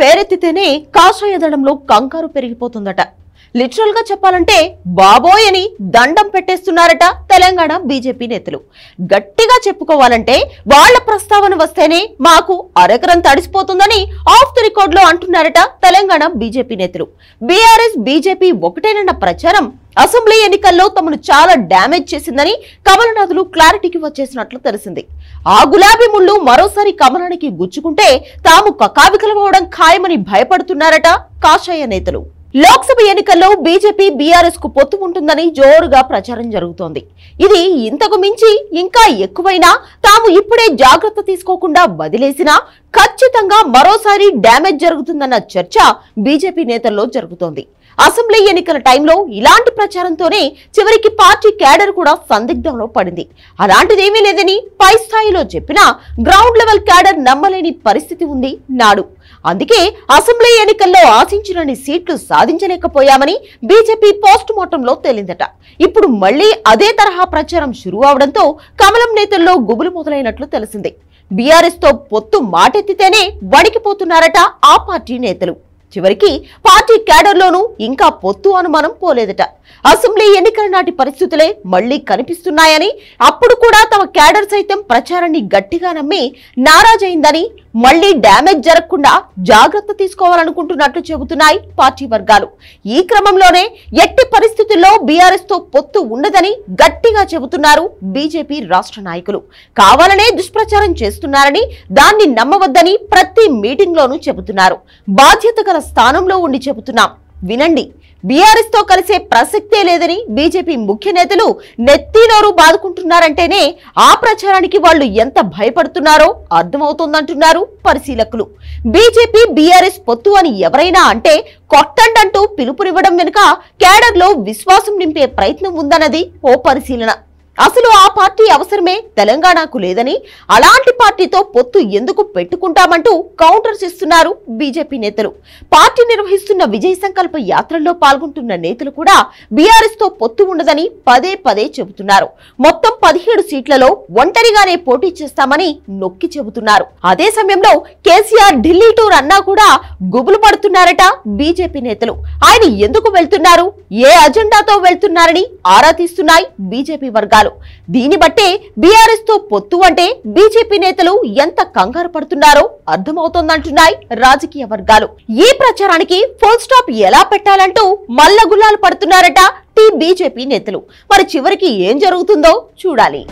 పేరెత్తితేనే కాషాయ దళంలో కంగారు పెరిగిపోతుందట. లిటరల్గా చెప్పాలంటే బాబోయ్ అని దండం పెట్టేస్తున్నారట తెలంగాణ బీజేపీ నేతలు. గట్టిగా చెప్పుకోవాలంటే వాళ్ళ ప్రస్తావన వస్తేనే మాకు అరెకరం తడిసిపోతుందని ఆఫ్ ది రికార్డ్లో అంటున్నారట తెలంగాణ బీజేపీ నేతలు. బీఆర్ఎస్ బీజేపీ ఒకటేనన్న ప్రచారం అసెంబ్లీ ఎన్నికల్లో తమను చాలా డ్యామేజ్ చేసిందని కమలనాథులు క్లారిటీకి వచ్చేసినట్లు తెలిసింది. ఆ గులాబీ ముళ్ళు మరోసారి కమలానికి గుచ్చుకుంటే తాము కకావికలమవడం ఖాయమని భయపడుతున్నారట కాషాయ నేతలు. లోక్సభ ఎన్నికల్లో బీజేపీ బీఆర్ఎస్కు పొత్తు ఉంటుందని జోరుగా ప్రచారం జరుగుతోంది. ఇది ఇంతకు మించి ఇంకా ఎక్కువైనా తాము ఇప్పుడే జాగ్రత్త తీసుకోకుండా వదిలేసినా ఖచ్చితంగా మరోసారి డ్యామేజ్ జరుగుతుందన్న చర్చ బీజేపీ నేతల్లో జరుగుతోంది. అసెంబ్లీ ఎన్నికల టైంలో ఇలాంటి ప్రచారంతోనే చివరికి పార్టీ క్యాడర్ కూడా సందిగ్ధంలో పడింది. అలాంటిదేమీ లేదని పై స్థాయిలో చెప్పినా గ్రౌండ్ లెవెల్ క్యాడర్ నమ్మలేని పరిస్థితి ఉంది నాడు. అందుకే అసెంబ్లీ ఎన్నికల్లో ఆశించినన్ని సీట్లు సాధించలేకపోయామని బీజేపీ పోస్ట్ మార్టంలో తేలిందట. ఇప్పుడు మళ్ళీ అదే తరహా ప్రచారం షురూ అవడంతో కమలం నేతల్లో గుబులు మొదలైనట్లు తెలిసింది. బీఆర్ఎస్తో పొత్తు మాటెత్తితేనే వణికిపోతున్నారట ఆ పార్టీ నేతలు. చివరికి పార్టీ క్యాడర్లోనూ ఇంకా పొత్తు అనుమానం పోలేదట. అసెంబ్లీ ఎన్నికల నాటి పరిస్థితులే మళ్ళీ కనిపిస్తున్నాయని అప్పుడు కూడా తమ క్యాడర్ సైతం ప్రచారాన్ని గట్టిగా నమ్మి నారాజైందని మళ్ళీ డ్యామేజ్ జరగకుండా జాగ్రత్త తీసుకోవాలనుకుంటున్నట్లు చెబుతున్నాయి పార్టీ వర్గాలు. ఈ క్రమంలోనే ఎట్టి పరిస్థితుల్లో బీఆర్ఎస్తో పొత్తు ఉండదని గట్టిగా చెబుతున్నారు బీజేపీ రాష్ట్ర నాయకులు. కావాలనే దుష్ప్రచారం చేస్తున్నారని దాన్ని నమ్మవద్దని ప్రతి మీటింగ్ లోనూ చెబుతున్నారు. బాధ్యత గల స్థానంలో ఉండి చెబుతున్నాం. వినండి. బీఆర్ఎస్తో కలిసే ప్రసక్తే లేదని బీజేపీ ముఖ్య నేతలు నెత్తినోరు బాదుకుంటున్నారంటేనే ఆ ప్రచారానికి వాళ్ళు ఎంత భయపడుతున్నారో అర్థమవుతోందంటున్నారు పరిశీలకులు. బీజేపీ బీఆర్ఎస్ పొత్తు అని ఎవరైనా అంటే కొట్టండంటూ పిలుపునివ్వడం వెనుక క్యాడర్లో విశ్వాసం నింపే ప్రయత్నం ఉందన్నది ఓ పరిశీలన. అసలు ఆ పార్టీ అవసరమే? తెలంగాణకు లేదని అలాంటి పార్టీతో పొత్తు ఎందుకు పెట్టుకుంటామంటూ కౌంటర్స్ ఇస్తున్నారు బీజేపీ నేతలు. పార్టీ నిర్వహిస్తున్న విజయ సంకల్ప యాత్రల్లో పాల్గొంటున్న నేతలు కూడా బీఆర్ఎస్తో పొత్తు ఉండదని పదే పదే చెబుతున్నారు. మొత్తం పదిహేడు సీట్లలో ఒంటరిగానే పోటీ చేస్తామని నొక్కి చెబుతున్నారు. అదే సమయంలో కేసీఆర్ ఢిల్లీ టూర్ అన్నా కూడా గుబులు పడుతున్నారట బీజేపీ నేతలు. ఆయన ఎందుకు వెళ్తున్నారు? ఏ అజెండాతో వెళ్తున్నారని ఆరా తీస్తున్నాయి బీజేపీ వర్గాలు. దీన్ని బట్టే బీఆర్ఎస్తో పొత్తు అంటే బీజేపీ నేతలు ఎంత కంగారు పడుతున్నారో అర్థమవుతోందంటున్నాయి రాజకీయ వర్గాలు. ఈ ప్రచారానికి ఫుల్ స్టాప్ ఎలా పెట్టాలంటూ మల్లగుల్లాలు పడుతున్నారట టీ బీజేపీ నేతలు. మరి చివరికి ఏం జరుగుతుందో చూడాలి.